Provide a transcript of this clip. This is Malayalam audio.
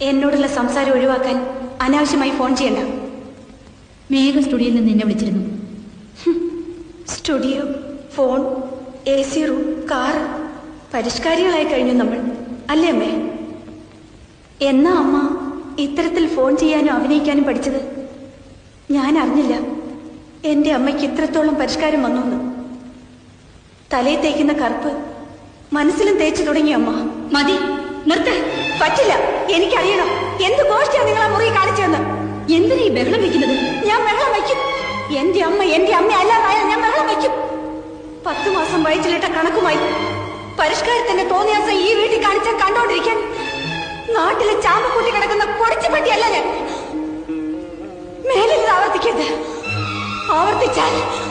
എന്നോടുള്ള സംസാരം ഒഴിവാക്കാൻ അനാവശ്യമായി ഫോൺ ചെയ്യണ്ട. മേഘ സ്റ്റുഡിയോയിൽ നിന്ന് എന്നെ വിളിച്ചിരുന്നു. Studio phone A C room car. പരിഷ്കാരികളായി കഴിഞ്ഞു നമ്മൾ. അല്ലേ അമ്മേ? എന്നാ അമ്മ ഇത്തരത്തിൽ ഫോൺ ചെയ്യാനും അഭിനയിക്കാനും പഠിച്ചത്? ഞാൻ അറിഞ്ഞില്ല. എന്റെ അമ്മയ്ക്ക് ഇത്രത്തോളം പരിഷ്കാരം വന്നു എന്ന് തലയിൽ തേക്കുന്ന കറുപ്പ് മനസ്സിലും തേച്ചു തുടങ്ങി അമ്മ. മതി നിർത്ത. പറ്റില്ല. എനിക്കറിയണം. എന്ത് ഗോഷ്ടിയാ നിങ്ങളെ മുറി കാണിച്ചതെന്ന്? എന്തിനാ ഈ ബഹളം വെക്കുന്നത്? ഞാൻ ബഹളം വയ്ക്കും. എന്റെ അമ്മ എന്റെ അമ്മ അല്ലാതായ ഞാൻ ബഹളം വയ്ക്കും. പത്തു മാസം വയറ്റിലിട്ട കണക്കുമായി പരിഷ്കാരത്തിന്റെ തോന്നിയാസം ഈ വീട്ടിൽ കാണിച്ചാൽ കണ്ടോണ്ടിരിക്കാൻ. നാട്ടിലെ ചാമ്പക്കൂട്ടി കിടക്കുന്ന പൊടിച്ചു പറ്റിയല്ല ഞാൻ. മേലിൽ ആവർത്തിക്കരുത്. ആവർത്തിച്ചാൽ